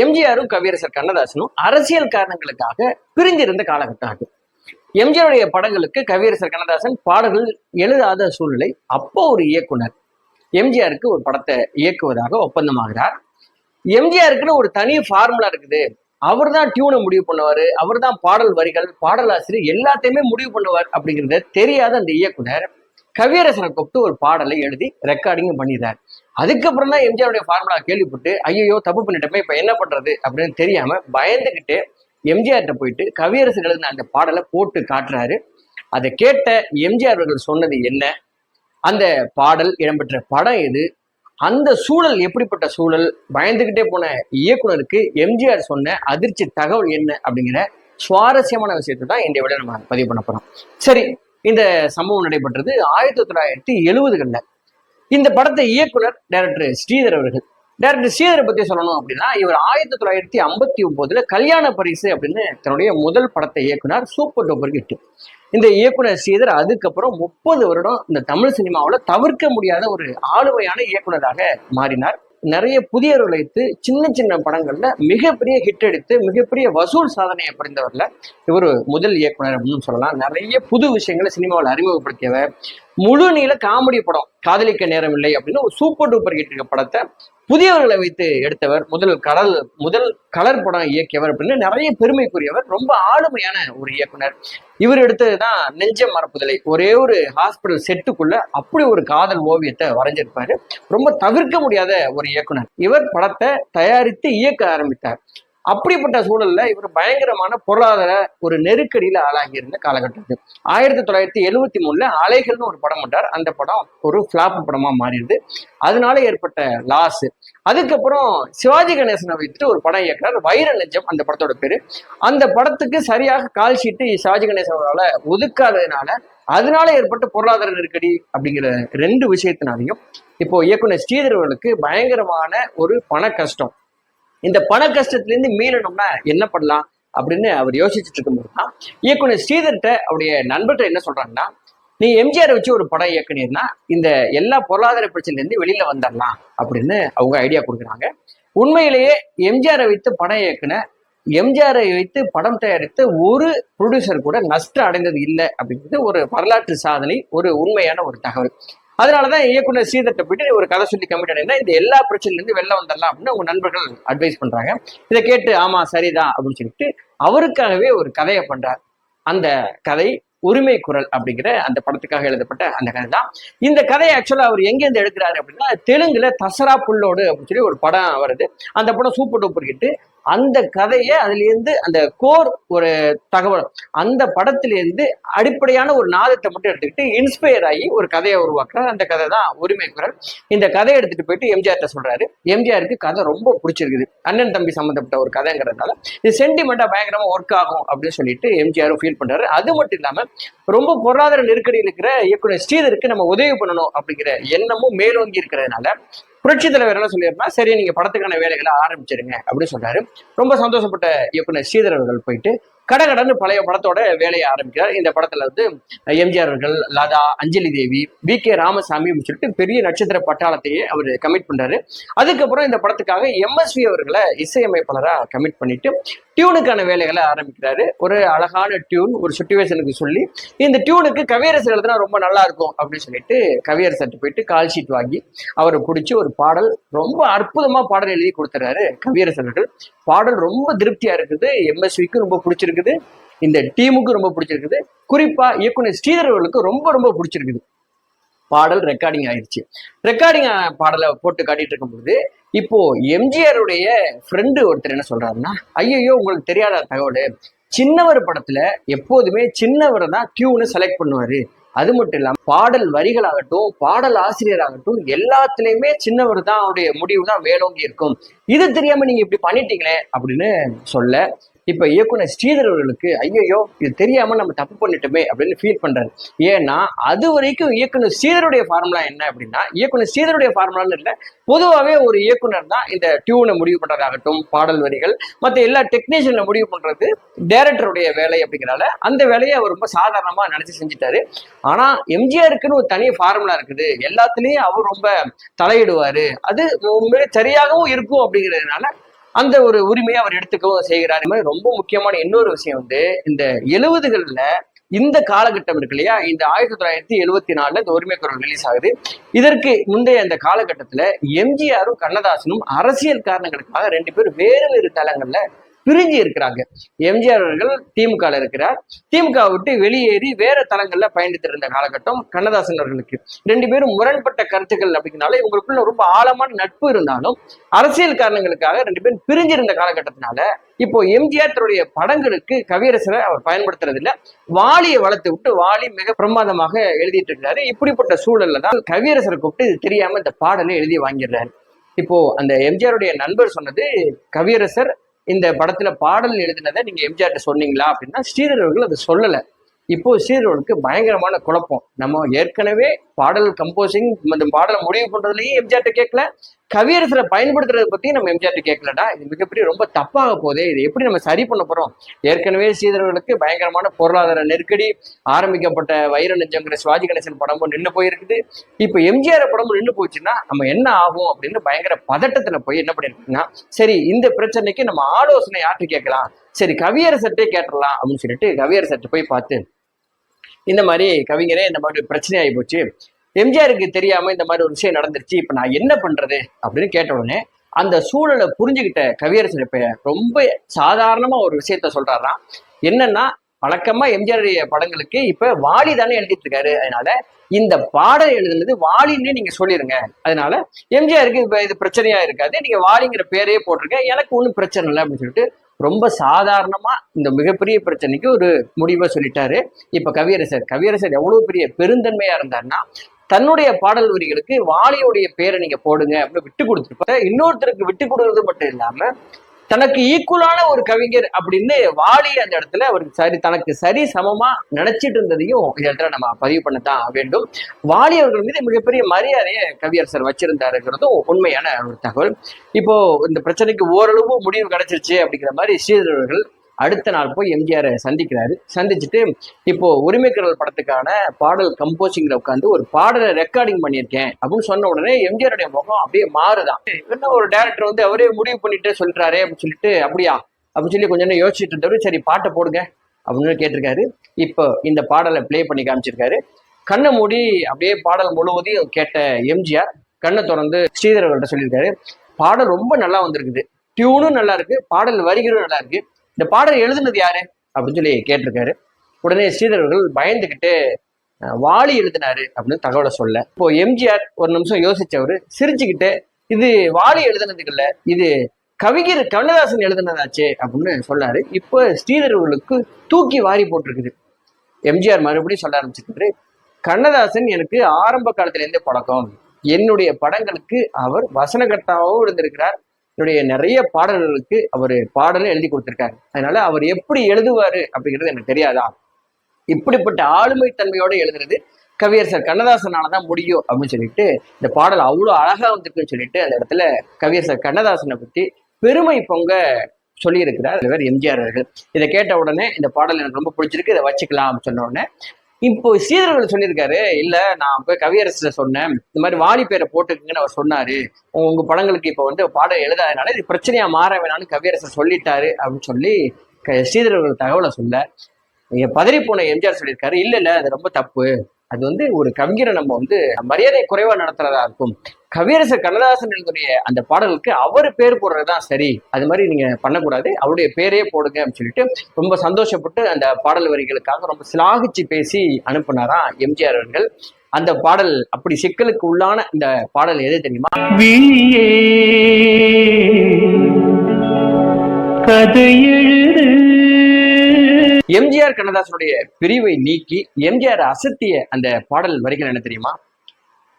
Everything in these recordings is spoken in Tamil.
எம்ஜிஆரும் கவியரசர் கண்ணதாசனும் அரசியல் காரணங்களுக்காக பிரிஞ்சிருந்த காலகட்டம் அது. எம்ஜிஆருடைய படங்களுக்கு கவியரசர் கண்ணதாசன் பாடல்கள் எழுதாத சூழ்நிலை அப்போ ஒரு இயக்குனர். எம்ஜிஆருக்கு ஒரு படத்தை இயக்குவதாக ஒப்பந்தமாகிறார். எம்ஜிஆருக்குன்னு ஒரு தனி ஃபார்முலா இருக்குது. அவர் தான் டியூனை முடிவு பண்ணுவார் அவர் தான் பாடல் வரிகள் பாடலாசிரியர் எல்லாத்தையுமே முடிவு பண்ணுவார் அப்படிங்கிறத தெரியாத அந்த இயக்குனர் கவியரசனை கூப்பிட்டு ஒரு பாடலை எழுதி ரெக்கார்டிங்கும் பண்ணிடுறார். அதுக்கப்புறம் தான் எம்ஜிஆருடைய ஃபார்முலா கேள்விப்பட்டு ஐயோ தப்பு பண்ணிட்டோமே இப்போ என்ன பண்றது அப்படின்னு தெரியாம பயந்துக்கிட்டு எம்ஜிஆர்கிட்ட போயிட்டு கவியரசன் எழுதின அந்த பாடலை போட்டு காட்டுறாரு. அதை கேட்ட எம்ஜிஆர் அவர்கள் சொன்னது என்ன? அந்த பாடல் இடம்பெற்ற படம் எது? அந்த சூழல் எப்படிப்பட்ட சூழல்? பயந்துக்கிட்டே போன இயக்குனருக்கு எம்ஜிஆர் சொன்ன அதிர்ச்சி தகவல் என்ன? அப்படிங்கிற சுவாரஸ்யமான விஷயத்தை தான் இந்த விட நம்ம பதிவு பண்ண போறோம். சரி இந்த சம்பவம் நடைபெற்றது ஆயிரத்தி தொள்ளாயிரத்தி எழுபதுகளில் இந்த படத்தை இயக்குனர் டைரக்டர் ஸ்ரீதர் அவர்கள். டைரக்டர் ஸ்ரீதரை பத்தி சொல்லணும் அப்படின்னா இவர் ஆயிரத்தி தொள்ளாயிரத்தி ஐம்பத்தி ஒன்பதுல கல்யாண பரிசு அப்படின்னு தன்னுடைய முதல் படத்தை இயக்குனர் சூப்பர் டூப்பர் ஹிட் இந்த இயக்குனர் ஸ்ரீதர் அதுக்கப்புறம் முப்பது வருடம் இந்த தமிழ் சினிமாவில் தவிர்க்க முடியாத ஒரு ஆளுமையான இயக்குனராக மாறினார். நிறைய புதியவர்களை உழைத்து சின்ன சின்ன படங்கள்ல மிகப்பெரிய ஹிட் அடித்து மிகப்பெரிய வசூல் சாதனையை புரிந்தவர்ல இவர் முதல் இயக்குனர் அப்படின்னு சொல்லலாம். நிறைய புது விஷயங்களை சினிமாவில் அறிமுகப்படுத்தியவர். முழு நீள காமெடி படம். காதலிக்க நேரம் இல்லை அப்படின்னு ஒரு சூப்பர் டூப்பர் ஹிட் இருக்க படத்தை புதியவர்களை வைத்து எடுத்தவர் முதல் கடல் முதல் கலர் படம் இயக்கியவர் அப்படின்னு நிறைய பெருமைக்குரியவர் ரொம்ப ஆளுமையான ஒரு இயக்குனர். இவர் எடுத்ததுதான் நெஞ்ச மரப்புதலை ஒரே ஒரு ஹாஸ்பிட்டல் செட்டுக்குள்ள அப்படி ஒரு காதல் ஓவியத்தை வரைஞ்சிருப்பாரு. ரொம்ப தவிர்க்க முடியாத ஒரு இயக்குனர். இவர் படத்தை தயாரித்து இயக்க ஆரம்பித்தார். அப்படிப்பட்ட சூழல்ல இவர் பயங்கரமான பொருளாதார ஒரு நெருக்கடியில ஆளாகி இருந்த காலகட்டத்தில் ஆயிரத்தி தொள்ளாயிரத்தி எழுவத்தி மூணுல அலைகள்னு ஒரு படம் விட்டார் அந்த படம் ஒரு ஃபிளாப் படமா மாறிடுது. அதனால ஏற்பட்ட லாஸ் அதுக்கப்புறம் சிவாஜி கணேசனை வைத்துட்டு ஒரு படம் இயக்குறார். வைர நெஞ்சம் அந்த படத்தோட பேரு. அந்த படத்துக்கு சரியாக கால் ஷீட்டு சிவாஜி கணேசனால ஒதுக்காததுனால அதனால ஏற்பட்ட பொருளாதார நெருக்கடி அப்படிங்கிற ரெண்டு விஷயத்தினாலையும் இப்போ இயக்குனர் ஸ்ரீதர் பயங்கரமான ஒரு பண கஷ்டம். இந்த பண கஷ்டத்திலேருந்து மீளணும்னா என்ன பண்ணலாம் அப்படின்னு அவர் யோசிச்சுட்டு இருக்கும்போது தான் இயக்குனர் ஸ்ரீதர்கிட்ட அவருடைய நண்பர்கிட்ட என்ன சொல்றாங்கன்னா நீ எம்ஜிஆர் வச்சு ஒரு படம் இயக்குனீர்னா இந்த எல்லா பொருளாதார பிரச்சனையிலேருந்து வெளியில வந்துடலாம் அப்படின்னு அவங்க ஐடியா கொடுக்குறாங்க. உண்மையிலேயே எம்ஜிஆரை வைத்து படம் இயக்குன எம்ஜிஆரை வைத்து படம் தயாரித்த ஒரு ப்ரொடியூசர் கூட நஷ்டம் அடைந்தது இல்லை அப்படிங்கிறது ஒரு வரலாற்று சாதனை ஒரு உண்மையான ஒரு தகவல். அதனாலதான் இயக்குனர் சீதத்தை போயிட்டு ஒரு கதை சொல்லி கமிட் ஆனீங்கன்னா இந்த எல்லா பிரச்சனையிலிருந்து வெளில வந்துடலாம் அப்படின்னு உங்க நண்பர்கள் அட்வைஸ் பண்றாங்க. இதை கேட்டு ஆமா சரிதான் அப்படின்னு சொல்லிட்டு அவருக்காகவே ஒரு கதையை பண்றார். அந்த கதை உரிமை குரல் அப்படிங்கிற அந்த படத்துக்காக எழுதப்பட்ட அந்த கதை தான். இந்த கதையை ஆக்சுவலா அவர் எங்கேருந்து எடுக்கிறாரு அப்படின்னா தெலுங்குல தசரா புல்லோடு அப்படின்னு சொல்லி ஒரு படம் வருது. அந்த படம் சூப்பர் டூப்பர் ஹிட்டு அந்த கதையை அதுலேருந்து அந்த கோர் ஒரு தகவல் அந்த படத்திலேருந்து அடிப்படையான ஒரு நாதத்தை மட்டும் எடுத்துக்கிட்டு இன்ஸ்பயர் ஆகி ஒரு கதையை உருவாக்குறாரு. அந்த கதை தான் உரிமை குரல். இந்த கதையை எடுத்துட்டு போயிட்டு எம்ஜிஆர்ட்ட சொல்றாரு. எம்ஜிஆருக்கு கதை ரொம்ப பிடிச்சிருக்குது. அண்ணன் தம்பி சம்மந்தப்பட்ட ஒரு கதைங்கிறதுனால இது சென்டிமெண்ட்டாக பயங்கரமாக ஒர்க் ஆகும் அப்படின்னு சொல்லிட்டு எம்ஜிஆரும் ஃபீல் பண்ணுறாரு அது மட்டும் இல்லாமல் ரொம்ப பொருளாதார நெருக்கடியில் இருக்கிற இயக்குனர் ஸ்ரீதருக்கு நம்ம உதவி பண்ணணும் அப்படிங்கிற எண்ணமும் மேலோங்கி இருக்கிறதுனால புரட்சி தலைவர் என்ன சொல்லியிருந்தா சரி நீங்க படத்துக்கான வேலைகளை ஆரம்பிச்சிருங்க அப்படின்னு சொல்றாரு. ரொம்ப சந்தோஷப்பட்ட இயக்குனர் ஸ்ரீதர் அவர்கள் போயிட்டு கடகடன்னு பழைய படத்தோட வேலையை ஆரம்பிக்கிறார். இந்த படத்துல வந்து எம்ஜிஆர் அவர்கள் லதா அஞ்சலி தேவி வி கே ராமசாமி சொல்லிட்டு பெரிய நட்சத்திர பட்டாளத்தையே அவர் கமிட் பண்றாரு. அதுக்கப்புறம் இந்த படத்துக்காக எம்எஸ்வி அவர்களை இசையமைப்பாளரா கமிட் பண்ணிட்டு டியூனுக்கான வேலைகளை ஆரம்பிக்கிறாரு. ஒரு அழகான டியூன் ஒரு சுச்சுவேஷனுக்கு சொல்லி இந்த டியூனுக்கு கவியரசர் எழுதுனா ரொம்ப நல்லா இருக்கும் அப்படின்னு சொல்லிட்டு கவியரசர்கிட்ட போயிட்டு கால் ஷீட் வாங்கி அவரை பிடிச்சி ஒரு பாடல் ரொம்ப அற்புதமா பாடல் எழுதி கொடுத்துறாரு கவியரசர்கள் பாடல் ரொம்ப திருப்தியா இருக்குது. எம்எஸ்விக்கு ரொம்ப பிடிச்சிருக்குது. இந்த டீமுக்கு ரொம்ப பிடிச்சிருக்குது. குறிப்பா இயக்குனர் ஸ்ரீதர் அவர்களுக்கு ரொம்ப ரொம்ப பிடிச்சிருக்குது. பாடல் ரெக்கார்டிங் ஆயிடுச்சு ரெக்கார்டிங் பாடலை போட்டு காட்டிட்டு இருக்கும்போது இப்போ எம்ஜிஆருடைய ஃப்ரெண்டு ஒருத்தர் என்ன சொல்றாருன்னா ஐயோ உங்களுக்கு தெரியாத தகவல். சின்னவர் படத்துல எப்போதுமே சின்னவர் தான் டியூனு செலக்ட் பண்ணுவாரு. அது மட்டும் இல்லாம பாடல் வரிகளாகட்டும் பாடல் ஆசிரியர் ஆகட்டும் எல்லாத்துலயுமே சின்னவர் தான் அவருடைய முடிவு தான் மேலோங்கி இருக்கும். இது தெரியாம நீங்க இப்படி பண்ணிட்டீங்களே அப்படின்னு சொல்ல இப்ப இயக்குனர் ஸ்ரீதர் அவர்களுக்கு ஐயோ இது தெரியாம நம்ம தப்பு பண்ணிட்டோமே அப்படின்னு ஃபீல் பண்றாரு. ஏன்னா அது வரைக்கும் இயக்குனர் ஸ்ரீதருடைய ஃபார்முலா என்ன அப்படின்னா இயக்குனர் ஸ்ரீதருடைய ஃபார்முலான்னு இல்லை பொதுவாகவே ஒரு இயக்குனர் தான் இந்த டியூனை முடிவு பண்ணுறதாகட்டும் பாடல் வரிகள் மற்ற எல்லா டெக்னீஷியனை முடிவு பண்றது டேரக்டருடைய வேலை அப்படிங்கிறனால அந்த வேலையை அவர் ரொம்ப சாதாரணமா நினைச்சு செஞ்சுட்டாரு. ஆனா எம்ஜிஆருக்குன்னு ஒரு தனி ஃபார்முலா இருக்குது. எல்லாத்துலயும் அவர் ரொம்ப தலையிடுவாரு. அது உண்மையிலே சரியாகவும் இருக்கும் அப்படிங்கிறதுனால அந்த ஒரு உரிமையை அவர் எடுத்துக்கவும் செய்கிறார். மாதிரி ரொம்ப முக்கியமான இன்னொரு விஷயம் வந்து இந்த எழுபதுகள்ல இந்த காலகட்டம் இருக்கு இல்லையா? இந்த ஆயிரத்தி தொள்ளாயிரத்தி எழுவத்தி நாலுல இந்த உரிமை குரல் ரிலீஸ் ஆகுது. இதற்கு முந்தைய அந்த காலகட்டத்துல எம்ஜிஆரும் கண்ணதாசனும் அரசியல் காரணங்களுக்காக ரெண்டு பேரும் வேறு வேறு தளங்கள்ல பிரிஞ்சு இருக்கிறாங்க. எம்ஜிஆர் அவர்கள் திமுக இருக்கிறார். திமுக விட்டு வெளியேறி வேற தளங்கள்ல பயணித்து இருந்த காலகட்டம் கண்ணதாசன் அவர்களுக்கு. ரெண்டு பேரும் முரண்பட்ட கருத்துக்கள் அப்படிங்கனால இவங்களுக்குள்ள ரொம்ப ஆழமான நட்பு இருந்தாலும் அரசியல் காரணங்களுக்காக ரெண்டு பேரும் பிரிஞ்சிருந்த காலகட்டத்தினால இப்போ எம்ஜிஆர் தன்னுடைய படங்களுக்கு கவியரசரை அவர் பயன்படுத்துறது இல்ல வாலியை வளர்த்து விட்டு வாலி மிக பிரமாதமாக எழுதிட்டு இருக்காரு இப்படிப்பட்ட சூழல்ல தான் கவியரசரை கூப்பிட்டு இது தெரியாம இந்த பாடலை எழுதி வாங்கிடுறாரு. இப்போ அந்த எம்ஜிஆருடைய நண்பர் சொன்னது கவியரசர் இந்த படத்துல பாடல் எழுதினதை நீங்க எம்ஜிஆர்ட்ட சொன்னீங்களா அப்படின்னா ஸ்ரீதர் அவர்கள் அதை சொல்லலை. இப்போ ஸ்ரீதர் பயங்கரமான குழப்பம். நம்ம ஏற்கனவே பாடல் கம்போசிங் இந்த பாடலை முடிவு பண்றதுலயும் எம்ஜிஆர்ட்ட கேட்கல. கவியரசரை பயன்படுத்துறதை பத்தி நம்ம எம்ஜிஆர்ட்ட கேட்கலடா. இது மிகப்பெரிய ரொம்ப தப்பாக போதே இது எப்படி நம்ம சரி பண்ண போறோம்? ஏற்கனவே சீதர்களுக்கு பயங்கரமான பொருளாதார நெருக்கடி ஆரம்பிக்கப்பட்ட வைர நெஞ்சங்கிற சிவாஜி கணேசன் படமும் நின்று போயிருக்குது. இப்போ எம்ஜிஆர் படமும் நின்று போச்சுன்னா நம்ம என்ன ஆகும் அப்படின்னு பயங்கர பதட்டத்துல போய் என்ன பண்ணிருக்குன்னா சரி இந்த பிரச்சனைக்கு நம்ம ஆலோசனை யார்கிட்ட கேட்கலாம்? சரி கவியரசர்ட்டே கேட்டுடலாம் அப்படின்னு சொல்லிட்டு சட்டை போய் பார்த்து இந்த மாதிரி கவிஞரே இந்த மாதிரி பிரச்சனை ஆகி போச்சு. எம்ஜிஆருக்கு தெரியாம இந்த மாதிரி ஒரு விஷயம் நடந்துருச்சு. இப்ப நான் என்ன பண்றது அப்படின்னு கேட்ட உடனே அந்த சூழலை புரிஞ்சுக்கிட்ட கவியரசர் இப்ப ரொம்ப சாதாரணமா ஒரு விஷயத்த சொல்றாராம். என்னன்னா வழக்கமா எம்ஜிஆருடைய படங்களுக்கு இப்ப வாலி தானே எழுதிட்டு இருக்காரு. அதனால இந்த பாடல் எழுதுனது வாலின்னு நீங்க சொல்லிருங்க. அதனால எம்ஜிஆருக்கு இப்ப இது பிரச்சனையா இருக்காது. நீங்க வாலிங்கிற பேரையே போட்டிருக்க எனக்கு ஒன்றும் பிரச்சனை இல்லை அப்படின்னு சொல்லிட்டு ரொம்ப சாதாரணமா இந்த மிகப்பெரிய பிரச்சனைக்கு ஒரு முடிவை சொல்லிட்டாரு. இப்ப கவியரசர் கவியரசர் எவ்வளவு பெரிய பெருந்தன்மையா இருந்தாருன்னா தன்னுடைய பாடல் வரிகளுக்கு வாலியுடைய பேரை நீங்க போடுங்க அப்படின்னு விட்டு கொடுத்துருப்ப இன்னொருத்தருக்கு விட்டு கொடுக்கறது மட்டும் இல்லாம தனக்கு ஈக்குவலான ஒரு கவிஞர் அப்படின்னு வாலி அந்த இடத்துல அவருக்கு சரி தனக்கு சரி சமமா நினைச்சிட்டு இருந்ததையும் இந்த இடத்துல நம்ம பதிவு பண்ணத்தான் வேண்டும். வாலி அவர்கள் மீது மிகப்பெரிய மரியாதையை கவியரசர் வச்சிருந்தாருங்கிறதும் உண்மையான ஒரு தகவல். இப்போ இந்த பிரச்சனைக்கு ஓரளவு முடிவு கிடைச்சிருச்சு அப்படிங்கிற மாதிரி ஸ்ரீதர் அவர்கள் அடுத்த நாள் போய் எம்ஜிஆரை சந்திக்கிறாரு. சந்திச்சுட்டு இப்போ உரிமைக்குரல் படத்துக்கான பாடல் கம்போசிங்ல உட்காந்து ஒரு பாடலை ரெக்கார்டிங் பண்ணியிருக்கேன் அப்படின்னு சொன்ன உடனே எம்ஜிஆருடைய முகம் அப்படியே மாறுதான். என்ன ஒரு டேரக்டர் வந்து அவரே முடிவு பண்ணிட்டு சொல்றாரு அப்படின்னு சொல்லிட்டு அப்படியா? அப்படின்னு சொல்லி கொஞ்சம் நேரம் யோசிச்சுட்டு இருந்தவர் சரி பாட்டை போடுங்க. அப்படின்னு கேட்டிருக்காரு. இப்போ இந்த பாடலை ப்ளே பண்ணி காமிச்சிருக்காரு. கண்ணை மூடி அப்படியே பாடல் முழுவதையும் கேட்ட எம்ஜிஆர் கண்ணை திறந்து ஸ்ரீதர் அவர்கள்ட்ட சொல்லியிருக்காரு பாடல் ரொம்ப நல்லா வந்திருக்குது. டியூனும் நல்லா இருக்கு பாடல் வரிகளும் நல்லா இருக்கு. இந்த பாடல் எழுதுனது யாரு? அப்படின்னு சொல்லி கேட்டிருக்காரு. உடனே ஸ்ரீதர் பயந்துக்கிட்டு வாலி எழுதினாரு அப்படின்னு தகவலை சொல்ல. இப்போ எம்ஜிஆர் ஒரு நிமிஷம் யோசிச்சவர் சிரிச்சுக்கிட்டு இது வாலி எழுதுனதுக்கு இல்லை இது கவிஞர் கண்ணதாசன் எழுதுனதாச்சே அப்படின்னு சொன்னாரு இப்போ ஸ்ரீதரவர்களுக்கு தூக்கி வாரி போட்டிருக்குது. எம்ஜிஆர் மறுபடியும் சொல்ல ஆரம்பிச்சிருக்காரு கண்ணதாசன் எனக்கு ஆரம்ப காலத்திலேருந்தே பழக்கம். என்னுடைய படங்களுக்கு அவர் வசனகர்த்தாவும் இருந்திருக்கிறார். என்னுடைய நிறைய பாடல்களுக்கு அவர் பாடலும் எழுதி கொடுத்திருக்காரு. அதனால அவர் எப்படி எழுதுவாரு அப்படிங்கிறது எனக்கு தெரியாதா? இப்படிப்பட்ட ஆளுமை தன்மையோட எழுதுறது கவியரசர் கண்ணதாசனால தான் முடியும் அப்படின்னு சொல்லிட்டு இந்த பாடல் அவ்வளோ அழகா வந்திருக்குன்னு சொல்லிட்டு அந்த இடத்துல கவியரசர் கண்ணதாசனை பத்தி பெருமை பொங்க சொல்லியிருக்கிறார் இவர் எம்ஜிஆர் அவர்கள். இதை கேட்ட உடனே இந்த பாடல் எனக்கு ரொம்ப பிடிச்சிருக்கு இதை வச்சுக்கலாம் அப்படின்னு சொன்ன உடனே இப்போ சீதர்கள் சொல்லியிருக்காரு இல்ல நான் போய் கவியரசுல சொன்னேன். இந்த மாதிரி வாலி பேரை போட்டுக்குங்கன்னு அவர் சொன்னாரு. உங்க படங்களுக்கு இப்போ வந்து பாடம் எழுதாதனால இது பிரச்சனையா மாற வேணாம்னு கவியரசர் சொல்லிட்டாரு. அப்படின்னு சொல்லி க- ஸ்ரீதரர்கள் தகவலை சொல்ல இங்க பதறி போன எம்ஜிஆர் சொல்லியிருக்காரு. இல்ல இல்ல அது ரொம்ப தப்பு. அது வந்து ஒரு கவிஞரை நம்ம வந்து மரியாதை குறைவா நடத்துறதா இருக்கும். கவியரசர் கண்ணதாசன் எழுதுடைய அந்த பாடலுக்கு அவர் பேர் போடுறதுதான் சரி. அது மாதிரி நீங்க பண்ணக்கூடாது. அவருடைய பேரே போடுங்க அப்படின்னு சொல்லிட்டு ரொம்ப சந்தோஷப்பட்டு அந்த பாடல் வரிகளுக்காக ரொம்ப சிலாகிச்சு பேசி அனுப்புனாராம் எம்ஜிஆர் அவர்கள். அந்த பாடல் அப்படி சிக்கலுக்கு உள்ளான இந்த பாடல் எது தெரியுமா? விழியே எம்ஜிஆர் கண்ணதாசனுடைய பிரிவை நீக்கி எம்ஜிஆர் அசத்திய அந்த பாடல் வரிகள் என்ன தெரியுமா?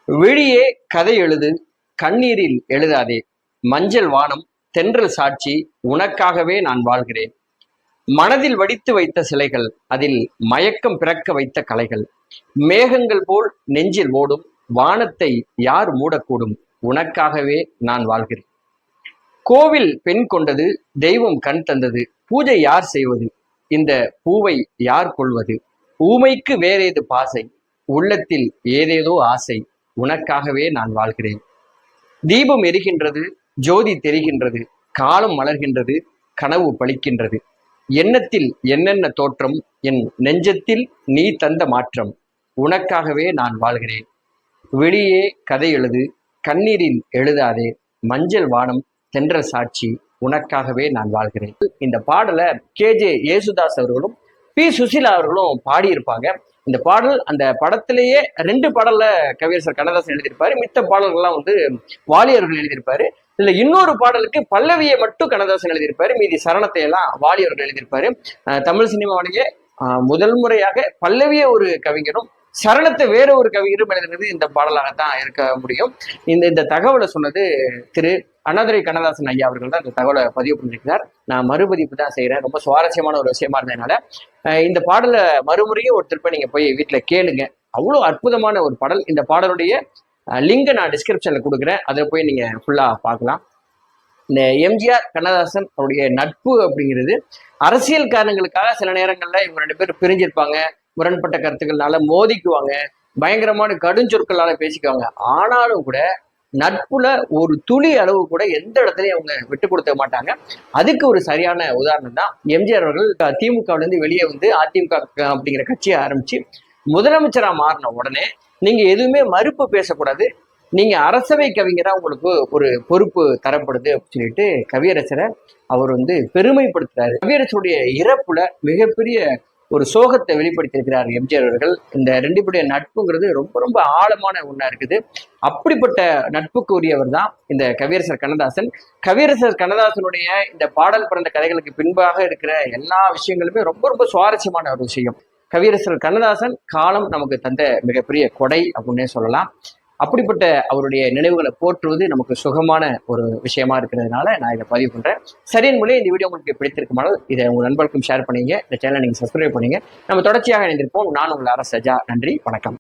வெளியே கதை எழுது கண்ணீரில் எழுதாதே. மஞ்சள் வானம் தென்றல் சாட்சி உனக்காகவே நான் வாழ்கிறேன். மனதில் வடித்து வைத்த சிலைகள் அதில் மயக்கம் பிறக்க வைத்த கலைகள். மேகங்கள் போல் நெஞ்சில் ஓடும் வானத்தை யார் மூடக்கூடும்? உனக்காகவே நான் வாழ்கிறேன். கோவில் பெண் கொண்டது தெய்வம் கண் தந்தது. பூஜை யார் செய்வது? இந்த பூவை யார் கொள்வது? ஊமைக்கு வேறேது பாசை? உள்ளத்தில் ஏதேதோ ஆசை. உனக்காகவே நான் வாழ்கிறேன். தீபம் எரிகின்றது ஜோதி தெரிகின்றது காலம் மலர்கின்றது கனவு பழிக்கின்றது. எண்ணத்தில் என்னென்ன தோற்றம்? என் நெஞ்சத்தில் நீ தந்த மாற்றம். உனக்காகவே நான் வாழ்கிறேன். வெளியே கதை எழுது கண்ணீரில் எழுதாதே. மஞ்சள் வானம் தென்ற சாட்சி. உனக்காகவே நான் வாழ்கிறேன். இந்த பாடலை கேஜே யேசுதாஸ் அவர்களும் பி. சுசிலா அவர்களும் பாடியிருப்பாங்க. இந்த பாடல் அந்த படத்திலேயே ரெண்டு பாடல்ல கவியரசர் கண்ணதாசன் எழுதியிருப்பாரு. மித்த பாடல்கள்லாம் வந்து வாலியர்கள் எழுதியிருப்பாரு. இதுல இன்னொரு பாடலுக்கு பல்லவியை மட்டும் கண்ணதாசன் எழுதியிருப்பாரு. மீதி சரணத்தை எல்லாம் வாலியர்கள் எழுதியிருப்பாரு. அஹ் தமிழ் சினிமாவிலேயே முதல் முறையாக பல்லவிய ஒரு கவிஞரும் சரணத்தை வேற ஒரு கவிஞரும் எழுதுனது இந்த பாடலாகத்தான் இருக்க முடியும். இந்த இந்த தகவலை சொன்னது திரு அண்ணாதுரை கண்ணதாசன் ஐயா அவர்கள் தான் இந்த தகவலை பதிவு பண்ணியிருக்கிறார். நான் மறுபதிப்பு தான் செய்கிறேன் ரொம்ப சுவாரஸ்யமான ஒரு விஷயமா இருந்ததுனால இந்த பாடலை மறுமுறையும் ஒரு திருப்ப நீங்கள் போய் வீட்டில் கேளுங்க. அவ்வளோ அற்புதமான ஒரு பாடல். இந்த பாடலுடைய லிங்கை நான் டிஸ்கிரிப்ஷனில் கொடுக்குறேன். அதை போய் நீங்கள் ஃபுல்லாக பார்க்கலாம். இந்த எம்ஜிஆர் கண்ணதாசன் அவருடைய நட்பு அப்படிங்கிறது அரசியல் காரணங்களுக்காக சில நேரங்களில் இவங்க ரெண்டு பேரும் பிரிஞ்சிருப்பாங்க. முரண்பட்ட கருத்துக்கள்னால மோதிக்குவாங்க. பயங்கரமான கடுஞ்சொற்களால பேசிக்குவாங்க. ஆனாலும் கூட நட்புல ஒரு துளி அளவு கூட எந்த இடத்துலயும் அவங்க விட்டு கொடுக்க மாட்டாங்க. அதுக்கு ஒரு சரியான உதாரணம் தான் எம்ஜிஆர் அவர்கள் திமுகவிலேருந்து வெளியே வந்து அதிமுக அப்படிங்கிற கட்சியை ஆரம்பிச்சு முதலமைச்சரா மாறின உடனே நீங்க எதுவுமே மறுப்பு பேசக்கூடாது. நீங்க அரசவை கவிஞரா உங்களுக்கு ஒரு பொறுப்பு தரப்படுது அப்படின்னு சொல்லிட்டு கவியரசரை அவர் வந்து பெருமைப்படுத்துறாரு. கவியரசருடைய இறப்புல மிகப்பெரிய ஒரு சோகத்தை வெளிப்படுத்தியிருக்கிறார் எம்ஜிஆர் அவர்கள். இந்த ரெண்டு பேருடைய நட்புங்கிறது ரொம்ப ரொம்ப ஆழமான ஒண்ணா இருக்குது. அப்படிப்பட்ட நட்புக்கு உரியவர் தான் இந்த கவியரசர் கண்ணதாசன். கவியரசர் கண்ணதாசனுடைய இந்த பாடல் பிறந்த கதைகளுக்கு பின்பாக இருக்கிற எல்லா விஷயங்களுமே ரொம்ப ரொம்ப சுவாரஸ்யமான ஒரு விஷயம். கவியரசர் கண்ணதாசன் காலம் நமக்கு தந்த மிகப்பெரிய கொடை அப்படின்னே சொல்லலாம். அப்படிப்பட்ட அவருடைய நினைவுகளை போற்றுவது நமக்கு சுகமான ஒரு விஷயமா இருக்கிறதுனால நான் இதை பதிவு பண்றேன். சரியின் மொழி இந்த வீடியோ உங்களுக்கு பிடித்திருக்குமானால் இதை உங்க நண்பர்களுக்கும் ஷேர் பண்ணீங்க. இந்த சேனலை நீங்க சப்ஸ்கிரைப் பண்ணீங்க. நம்ம தொடர்ச்சியாக இணைந்திருப்போம். நான் உங்கள் அரசஜா நன்றி. வணக்கம்.